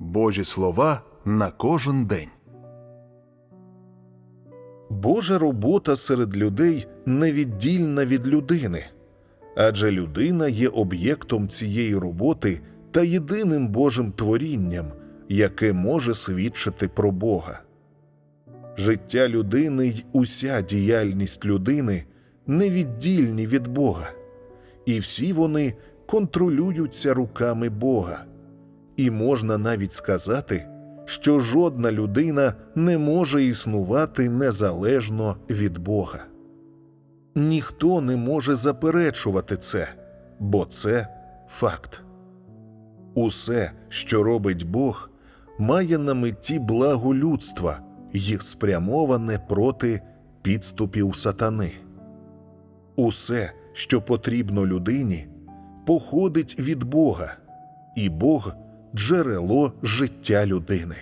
Божі слова на кожен день. Божа робота серед людей невіддільна від людини, адже людина є об'єктом цієї роботи та єдиним Божим творінням, яке може свідчити про Бога. Життя людини й уся діяльність людини невіддільні від Бога, і всі вони контролюються руками Бога. І можна навіть сказати, що жодна людина не може існувати незалежно від Бога. Ніхто не може заперечувати це, бо це факт. Усе, що робить Бог, має на меті благо людства й спрямоване проти підступів сатани. Усе, що потрібно людині, походить від Бога, і Бог джерело життя людини.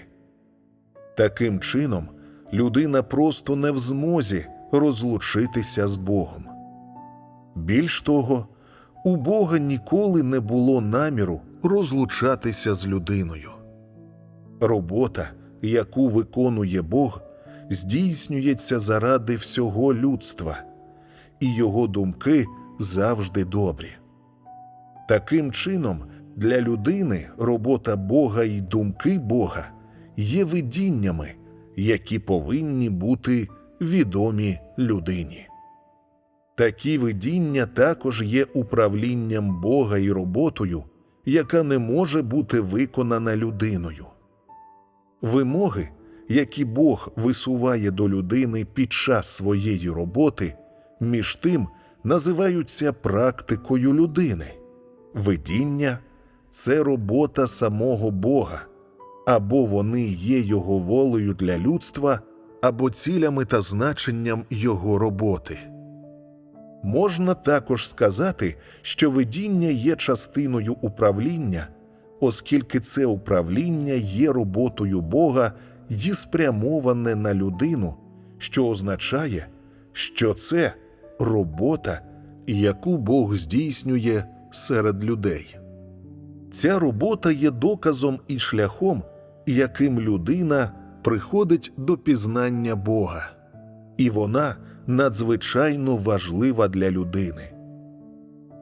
Таким чином, людина просто не в змозі розлучитися з Богом. Більш того, у Бога ніколи не було наміру розлучатися з людиною. Робота, яку виконує Бог, здійснюється заради всього людства, і його думки завжди добрі. Таким чином, для людини робота Бога і думки Бога є видіннями, які повинні бути відомі людині. Такі видіння також є управлінням Бога і роботою, яка не може бути виконана людиною. Вимоги, які Бог висуває до людини під час своєї роботи, між тим називаються практикою людини. Видіння це робота самого Бога, або вони є Його волею для людства, або цілями та значенням Його роботи. Можна також сказати, що видіння є частиною управління, оскільки це управління є роботою Бога і спрямоване на людину, що означає, що це робота, яку Бог здійснює серед людей. Ця робота є доказом і шляхом, яким людина приходить до пізнання Бога, і вона надзвичайно важлива для людини.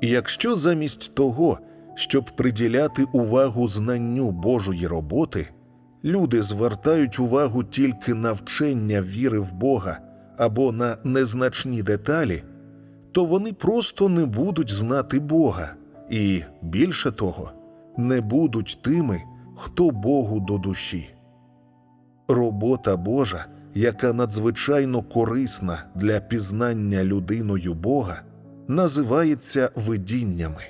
Якщо замість того, щоб приділяти увагу знанню Божої роботи, люди звертають увагу тільки на вчення віри в Бога або на незначні деталі, то вони просто не будуть знати Бога і, більше того, не будуть тими, хто Богу до душі. Робота Божа, яка надзвичайно корисна для пізнання людиною Бога, називається видіннями.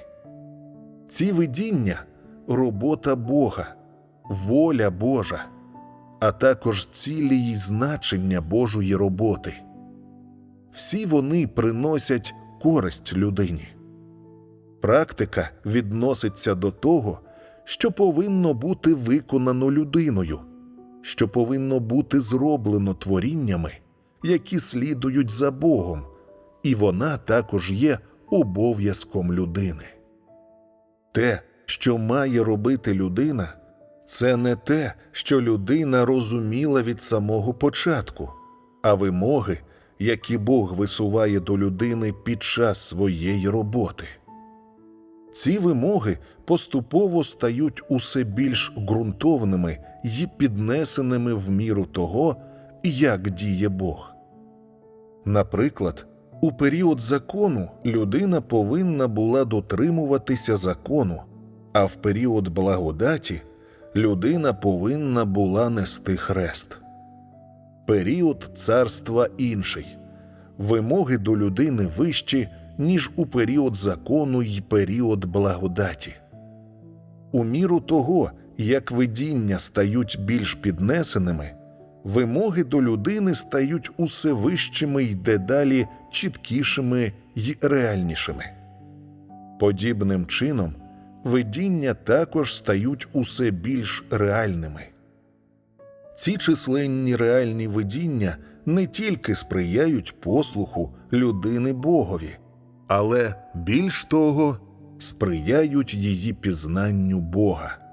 Ці видіння робота Бога, воля Божа, а також цілі й значення Божої роботи. Всі вони приносять користь людині. Практика відноситься до того, що повинно бути виконано людиною, що повинно бути зроблено творіннями, які слідують за Богом, і вона також є обов'язком людини. Те, що має робити людина, це не те, що людина розуміла від самого початку, а вимоги, які Бог висуває до людини під час своєї роботи. Ці вимоги поступово стають усе більш ґрунтовними і піднесеними в міру того, як діє Бог. Наприклад, у період закону людина повинна була дотримуватися закону, а в період благодаті людина повинна була нести хрест. Період царства інший, вимоги до людини вищі, ніж у період закону й період благодаті. У міру того, як видіння стають більш піднесеними, вимоги до людини стають усе вищими й дедалі чіткішими й реальнішими. Подібним чином, видіння також стають усе більш реальними. Ці численні реальні видіння не тільки сприяють послуху людини Богові, але більш того, сприяють її пізнанню Бога.